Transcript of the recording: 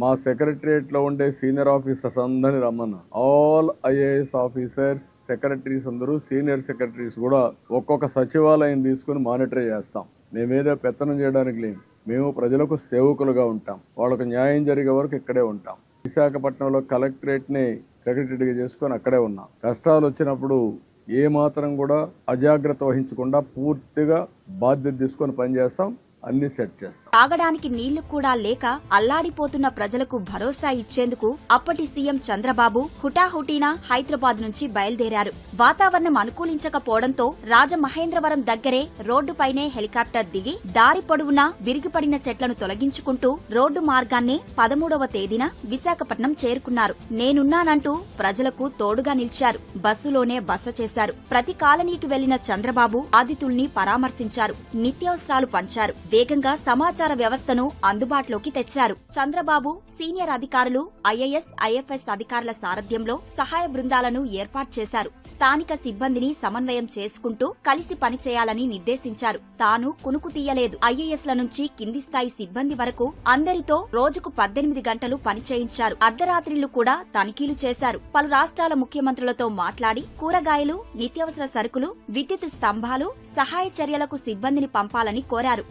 మా సెక్రటరియట్లో ఉండే senior officers అందరినీ రమ్మన్నా. ఆల్ ఐఏఎస్ ఆఫీసర్స్ సెక్రటరీస్ అందరూ సీనియర్ సెక్రటరీస్ కూడా ఒక్కొక్క సచివాలయం తీసుకుని మానిటర్ చేస్తాం. మేమేదో పెత్తనం చేయడానికి లేము మేము ప్రజలకు సేవకులుగా ఉంటాం. వాళ్ళకు న్యాయం జరిగే వరకు ఇక్కడే ఉంటాం. విశాఖపట్నంలో కలెక్టరేట్ని సెక్రటరీగా చేసుకొని అక్కడే ఉన్నాం. కష్టాలు వచ్చినప్పుడు ఏ మాత్రం కూడా అజాగ్రత్త వహించకుండా పూర్తిగా బాధ్యత తీసుకొని పనిచేస్తాం. అన్నీ సెట్ చేస్తాం. తాగడానికి నీళ్ళు కూడా లేక అల్లాడిపోతున్న ప్రజలకు భరోసా ఇచ్చేందుకు అప్పటి సీఎం చంద్రబాబు హుటాహుటీన హైదరాబాద్ నుంచి బయలుదేరారు. వాతావరణం అనుకూలించకపోవడంతో రాజమహేంద్రవరం దగ్గరే రోడ్డుపైనే హెలికాప్టర్ దిగి దారి పొడవునా విరిగిపడిన చెట్లను తొలగించుకుంటూ రోడ్డు మార్గాన్నే పదమూడవ తేదీన విశాఖపట్నం చేరుకున్నారు. నేనున్నానంటూ ప్రజలకు తోడుగా నిలిచారు. బస్సులోనే బస చేశారు. ప్రతి కాలనీకి వెళ్ళిన చంద్రబాబు బాధితుల్ని పరామర్శించారు. నిత్యావసరాలు పంచారు. వేగంగా సమాచార వ్యవస్థను అందుబాటులోకి తెచ్చారు. చంద్రబాబు సీనియర్ అధికారులు ఐఏఎస్ ఐఎఫ్ఎస్ అధికారుల సారథ్యంలో సహాయ బృందాలను ఏర్పాటు చేశారు. స్థానిక సిబ్బందిని సమన్వయం చేసుకుంటూ కలిసి పనిచేయాలని నిర్దేశించారు. తాను కునుకు తీయలేదు. ఐఏఎస్ల నుంచి కింది స్థాయి సిబ్బంది వరకు అందరితో రోజుకు పద్దెనిమిది గంటలు పనిచేయించారు. అర్ధరాత్రిలు అర్ధరాత్రిళ్ళు కూడా తనిఖీలు చేశారు. పలు రాష్ట్రాల ముఖ్యమంత్రులతో మాట్లాడి కూరగాయలు నిత్యావసర సరుకులు విద్యుత్ స్తంభాలు సహాయ చర్యలకు సిబ్బందిని పంపాలని కోరారు.